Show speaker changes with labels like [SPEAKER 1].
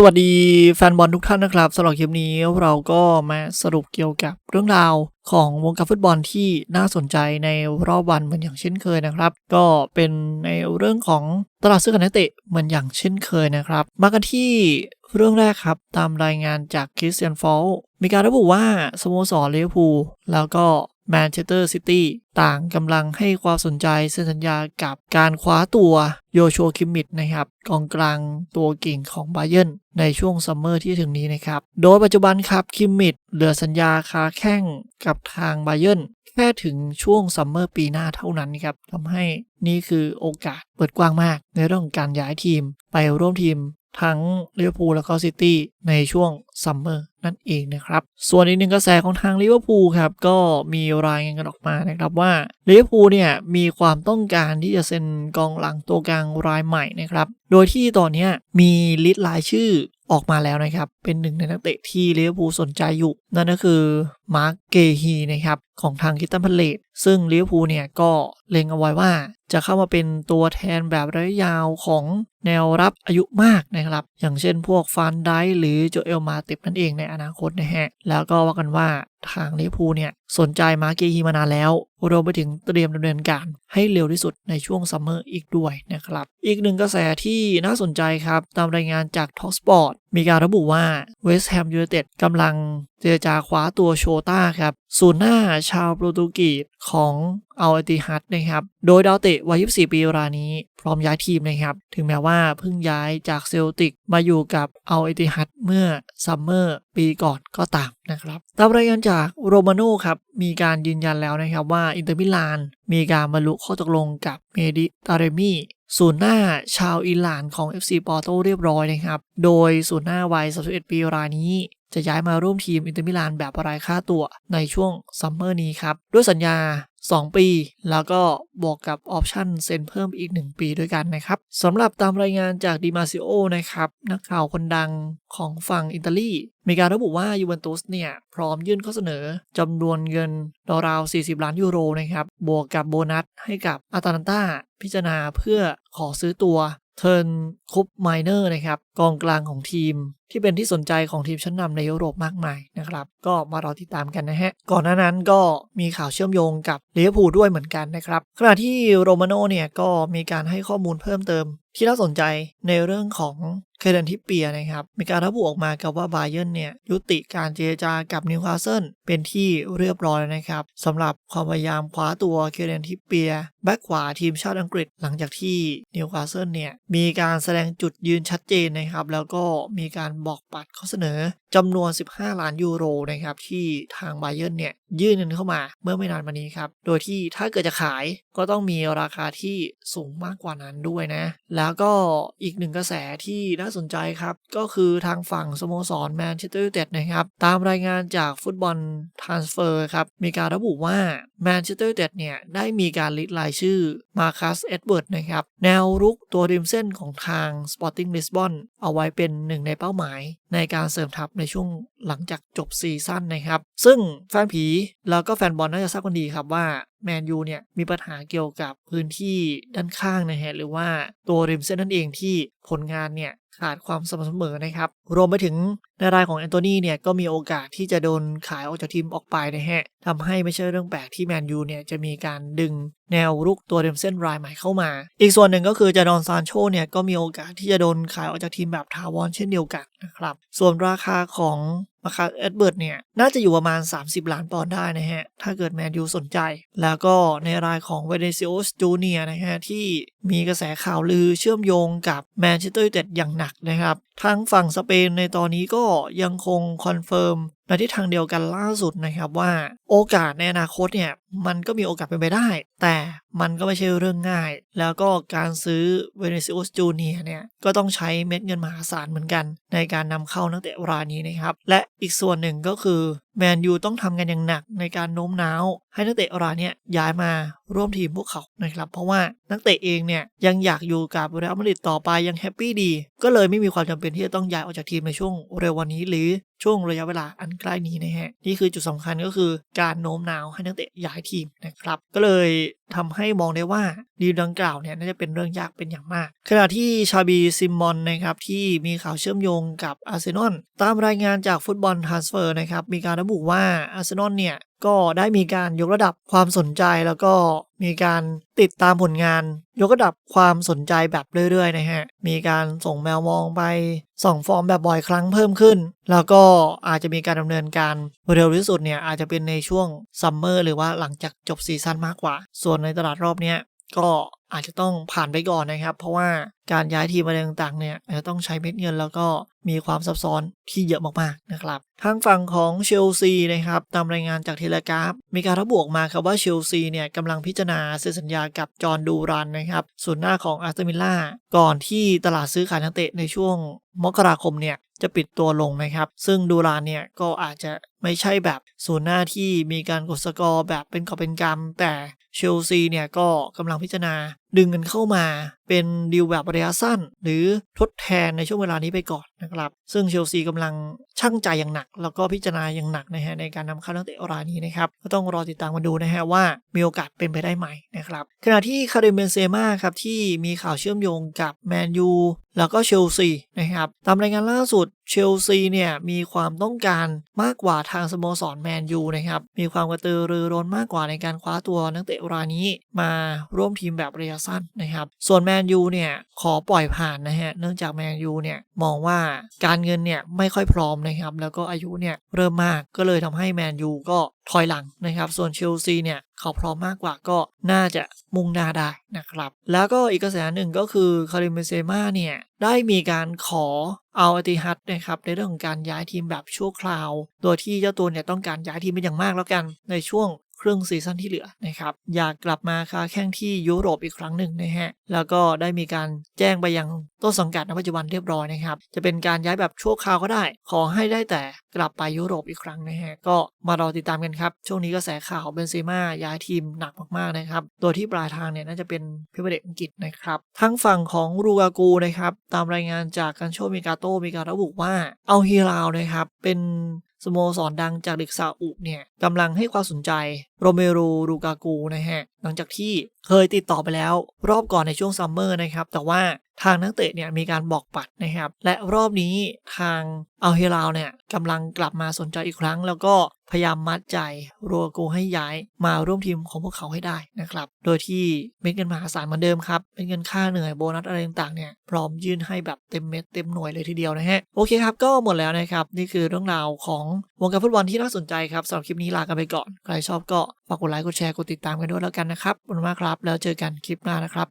[SPEAKER 1] สวัสดีแฟนบอลทุกท่านนะครับสำหรับคลิปนี้เราก็มาสรุปเกี่ยวกับเรื่องราวของวงการฟุตบอลที่น่าสนใจในรอบวันเหมือนอย่างเช่นเคยนะครับ ก็เป็นในเรื่องของตลาดซื้อขายนักเตะเหมือนอย่างเช่นเคยนะครับ มากันที่เรื่องแรกครับ ตามรายงานจากคริสเตียนฟอลมีการระบุว่าสโมสรลิเวอร์พูลแล้วก็ แมนเชสเตอร์ซิตี้ต่างกำลังให้ความสนใจเซ็นสัญญากับการคว้าตัวโยชัวคิมมิดนะครับกองกลางตัวเก่งของไบเยนในช่วงซัมเมอร์ที่ถึงนี้นะครับ โดยปัจจุบันครับคิมมิดเหลือสัญญาคาแข้งกับทางไบเยนแค่ถึงช่วงซัมเมอร์ปีหน้าเท่านั้นครับทำให้นี่คือโอกาสเปิดกว้างมาก ในเรื่องของการย้ายทีมไปร่วมทีม ทั้งลิเวอร์พูลแล้วก็ซิตี้ในช่วงซัมเมอร์นั่นเองนะครับ ส่วนอีกหนึ่งกระแสของทางลิเวอร์พูลครับ ก็มีรายงานกันออกมานะครับว่าลิเวอร์พูลเนี่ยมีความต้องการที่จะเซ็นกองหลังตัวกลางรายใหม่นะครับ โดยที่ตอนนี้มีลิสต์รายชื่อออกมาแล้วนะครับ เป็นหนึ่งในนักเตะที่ลิเวอร์พูลสนใจอยู่ นั่นก็คือมาร์กเกฮีนะครับของทางคิตตันพเลตซึ่งลิเวอร์พูลเนี่ยก็เล็งเอาไว้ว่า จะเข้ามาเป็นตัวแทนแบบระยะยาวของแนวรับอายุมากนะครับ อย่างเช่นพวกฟานได้หรือโจเอลมาติบนั่นเองในอนาคตนะฮะ แล้วก็ว่ากันว่าทางลิพูเนี่ย สนใจมาร์เกฮีมานานแล้วรวมไปถึงเตรียมดำเนินการให้เร็วที่สุดในช่วงซัมเมอร์อีกด้วยนะครับ อีกหนึ่งกระแสที่น่าสนใจครับ ตามรายงานจากท็อกสปอร์ตมีการระบุว่าเวสต์แฮมยูไนเต็ดกำลังเจรจาคว้าตัวโชต้าครับศูนย์หน้าชาวโปรตุเกสของอัลติฮัดนะครับ โดยดาวเตะวัย 24 ปีรายนี้ พร้อมย้ายทีมนะครับ ถึงแม้ว่าเพิ่งย้ายจากเซลติกมาอยู่กับอัลติฮัดเมื่อซัมเมอร์ปีก่อนก็ตามนะครับตามรายงานจากโรมาโน่ครับ มีการยืนยันแล้วนะครับว่าอินเตอร์มิลานมีการบรรลุข้อตกลงกับเมดิตาเรมี ศูนย์หน้าชาวอิหร่านของ FC ปอร์โตเรียบร้อยนะครับ โดยศูนย์หน้าวัย 31 ปีรายนี้ จะย้ายมาร่วมทีมอินเตอร์มิลานแบบรายค่าตัวในช่วงซัมเมอร์นี้ครับ ด้วยสัญญา 2 ปี แล้วก็บวกกับออปชันเซ็นเพิ่มอีก 1 ปีด้วยกันนะครับสำหรับตามรายงานจากดิมาซิโอนะครับนักข่าวคนดังของฝั่งอิตาลีมีการระบุว่ายูเวนตุสเนี่ย พร้อมยื่นข้อเสนอจำนวนเงินราวๆ40 ล้านยูโรนะครับบวกกับโบนัสให้กับอาตาลันตาพิจารณาเพื่อขอซื้อตัวเทิร์นคุปไมเนอร์นะครับกองกลางของทีม ที่เป็นที่สนใจของทีมชั้นนำในยุโรปมากมายนะครับ ก็มารอติดตามกันนะฮะ ก่อนหน้านั้นก็มีข่าวเชื่อมโยงกับลิเวอร์พูลด้วยเหมือนกันนะครับ ขณะที่โรมาโน่เนี่ยก็มีการให้ข้อมูลเพิ่มเติม ที่น่าสนใจในเรื่องของเคเดนทิปเปียนะครับ มีการระบุออกมากับว่าบาเยนเนี่ยยุติการเจรจากับนิวคาสเซิลเป็นที่เรียบร้อยนะครับสำหรับความพยายามคว้าตัวเคเดนทิปเปียแบ็กขวาทีมชาติอังกฤษหลังจากที่นิวคาสเซิลเนี่ยมีการแสดงจุดยืนชัดเจนนะครับ แล้วก็มีการบอกปัดข้อเสนอจำนวน 15 ล้านยูโรนะครับที่ทางไบาเยนเนี่ยยื่นเงินเข้ามาเมื่อไม่นานมานี้ครับ โดยที่ถ้าเกิดจะขายก็ต้องมีราคาที่สูงมากกว่านั้นด้วยนะ แล้วก็อีกหนึ่งกระแสที่น่าสนใจครับ ก็คือทางฝั่งสโมสรแมนเชสเตอร์ยูไนเต็ดนะครับ ตามรายงานจากฟุตบอลทรานสเฟอร์ครับ มีการระบุว่าแมนเชสเตอร์ยูไนเต็ดเนี่ยได้มีการลิสต์รายชื่อมาคัสเอ็ดเวิร์ดนะครับ แนวรุกตัวริมเส้นของทางสปอร์ติ้งลิสบอนเอาไว้เป็นหนึ่งในเป้าหมายในการเสริมทัพในช่วงหลังจากจบซีซั่นนะครับ ซึ่งแฟนผีแล้วก็แฟนบอลน่าจะทราบกันดีครับว่าแมนยูเนี่ยมีปัญหาเกี่ยวกับพื้นที่ด้านข้างนะฮะหรือว่าตัวริมเส้นนั่นเองที่ผลงานเนี่ยขาดความสม่ำเสมอนะครับ รวมไปถึงในรายของแอนโทนีเนี่ยก็มีโอกาสที่จะโดนขายออกจากทีมออกไปนะฮะทำให้ไม่ใช่เรื่องแปลกที่แมนยูเนี่ยจะมีการดึงแนวรุกตัวเริมเส้นรายใหม่เข้ามา อีกส่วนหนึ่งก็คือจาดอนซานโชเนี่ยก็มีโอกาสที่จะโดนขายออกจากทีมแบบทาวอนเช่นเดียวกันนะครับ ส่วนราคาของ มาคาเอ็ดเบิร์ดเนี่ยน่าจะอยู่ประมาณ 30 ล้านปอนด์ได้นะฮะ ถ้าเกิดแมนยูสนใจ แล้วก็ในรายของเวเนซิโอสจูเนียนะฮะ ที่มีกระแสข่าวลือเชื่อมโยงกับแมนเชสเตอร์ยูไนเต็ดอย่างหนักนะครับ ทั้งฝั่งสเปนในตอนนี้ก็ยังคงคอนเฟิร์ม ในทิศทางเดียวกันล่าสุดนะครับว่า โอกาสในอนาคตเนี่ยมันก็มีโอกาสเป็นไปได้ แต่มันก็ไม่ใช่เรื่องง่าย แล้วก็การซื้อเวเนซิโอสจูเนียเนี่ยก็ต้องใช้เม็ดเงินมหาศาลเหมือนกัน ในการนำเข้านักเตะรายนี้นะครับ และอีกส่วนหนึ่งก็คือ แมนยูต้องทำงานอย่างหนักในการโน้มน้าว ให้นักเตะรายนี้ย้ายมาร่วมทีมพวกเขานะครับเพราะว่านักเตะเองเนี่ยยังอยากอยู่กับเรอัลมาดริดต่อไปยังแฮปปี้ดี ก็เลยไม่มีความจำเป็นที่จะต้องย้ายออกจากทีมในช่วงเร็ววันนี้ หรือช่วงระยะเวลาอันใกล้นี้นะฮะนี่คือจุดสำคัญก็คือการโน้มน้าวให้นักเตะย้ายทีมนะครับก็เลยทำให้มองได้ว่า ดีลดังกล่าวเนี่ยน่าจะเป็นเรื่องยากเป็นอย่างมาก ขณะที่ชาบีซิมมอนนะครับที่มีข่าวเชื่อมโยงกับอาร์เซนอลตามรายงานจากฟุตบอลทรานสเฟอร์นะครับมีการระบุว่าอาร์เซนอลเนี่ยก็ได้มีการยกระดับความสนใจแล้วก็มีการติดตามผลงาน ยกระดับความสนใจแบบเรื่อยๆนะฮะ มีการส่งแมวมองไปส่องฟอร์มแบบบ่อยครั้งเพิ่มขึ้น แล้วก็อาจจะมีการดำเนินการเร็วที่สุดเนี่ยอาจจะเป็นในช่วงซัมเมอร์หรือว่าหลังจากจบซีซั่นมากกว่า ส่วนในตลาดรอบเนี้ย ก็อาจจะต้องผ่านไปก่อนนะครับ เพราะว่าการย้ายทีมอะไรต่างๆเนี่ยจจะต้องใช้เม็ดเงินแล้วก็ มีความซับซ้อนที่เยอะมากๆนะครับทางฝั่งของเชลซีนะครับตามรายงานจากเทเลกราฟ มีการระบุออกมาครับว่าเชลซีเนี่ยกำลังพิจารณาเซ็นสัญญากับจอห์นดูรันนะครับส่วนหน้าของอาร์เตมิล่าก่อนที่ตลาดซื้อขายนักเตะในช่วงมกราคมเนี่ยจะปิดตัวลงนะครับ ซึ่งดูรานเนี่ยก็อาจจะไม่ใช่แบบศูนย์หน้าที่มีการกดสกอร์แบบเป็นกอบเป็นกำแต่เชลซีเนี่ยก็กำลังพิจารณาดึงเงินเข้ามาเป็นดีลแบบระยะสั้น หรือทดแทนในช่วงเวลานี้ไปก่อนนะครับ ซึ่งเชลซีกำลังช่างใจอย่างหนัก แล้วก็พิจารณาอย่างหนักนะฮะในการนำเข้านักเตะรายนี้นะครับ ก็ต้องรอติดตามมาดูนะฮะว่ามีโอกาสเป็นไปได้ไหมนะครับ ขณะที่คาริมเบนเซม่าครับที่มีข่าวเชื่อมโยงกับแมนยู แล้วก็เชลซีนะครับตามรายงานล่าสุดเชลซีเนี่ยมีความต้องการมากกว่าทางสโมสรแมนยูนะครับมีความกระตือรือร้นมากกว่าในการคว้าตัวนักเตะรายนี้มาร่วมทีมแบบระยะสั้นนะครับส่วนแมนยูเนี่ยขอปล่อยผ่านนะฮะเนื่องจากแมนยูเนี่ยมองว่าการเงินเนี่ยไม่ค่อยพร้อมนะครับแล้วก็อายุเนี่ยเริ่มมากก็เลยทำให้แมนยูก็ถอยหลังนะครับส่วนเชลซีเนี่ย เขาพร้อมมากกว่าก็น่าจะมุ่งหน้าได้นะครับ แล้วก็อีกกระแสหนึ่งก็คือคาริมเบเซมาเนี่ย ได้มีการขอเอาอติฮัตนะครับในเรื่องของการย้ายทีมแบบชั่วคราว โดยที่เจ้าตัวเนี่ยต้องการย้ายทีมเป็นอย่างมากแล้วกัน ในช่วง ครึ่งซีซั่นที่เหลือนะครับอยากกลับมาค้าแข่งที่ยุโรปอีกครั้งหนึ่งนะฮะแล้วก็ได้มีการแจ้งไปยังต้นสังกัดในปัจจุบันเรียบร้อยนะครับจะเป็นการย้ายแบบชั่วคราวก็ได้ ขอให้ได้แต่กลับไปยุโรปอีกครั้งนะฮะก็มารอติดตามกันครับ ช่วงนี้กระแสข่าวเบนเซม่าย้ายทีมหนักมากๆนะครับโดยที่ปลายทางเนี่ยน่าจะเป็นพิเศษอังกฤษนะครับทั้งฝั่งของรูกากูนะครับตามรายงานจากกันโชมิกาโตมีการระบุว่าเอาฮีราวนะครับเป็น สโมสรดังจากเด็กซาอุเนี่ยกำลังให้ความสนใจโรเมโรรูกากูนะฮะ หลังจากที่เคยติดต่อไปแล้ว รอบก่อนในช่วงซัมเมอร์นะครับ แต่ว่า ทางนักเตะเนี่ยมีการบอกปัดนะครับ และรอบนี้ทางอัลเฮราวเนี่ยกำลังกลับมาสนใจอีกครั้ง แล้วก็พยายามมัดใจโรกูให้ย้ายมาร่วมทีมของพวกเขาให้ได้นะครับ โดยที่เม็ดเงินมหาศาลเหมือนเดิมครับเป็นเงินค่าเหนื่อยโบนัสอะไรต่างๆเนี่ยพร้อมยื่นให้แบบเต็มเม็ดเต็มหน่วยเลยทีเดียวนะฮะโอเคครับก็หมดแล้วนะครับ นี่คือเรื่องราวของวงการฟุตบอลที่น่าสนใจครับสำหรับคลิปนี้ลากันไปก่อน ใครชอบก็ฝากกดไลค์กดแชร์กดติดตามกันด้วยแล้วกันนะครับขอบคุณมากครับ แล้วเจอกันคลิปหน้านะครับ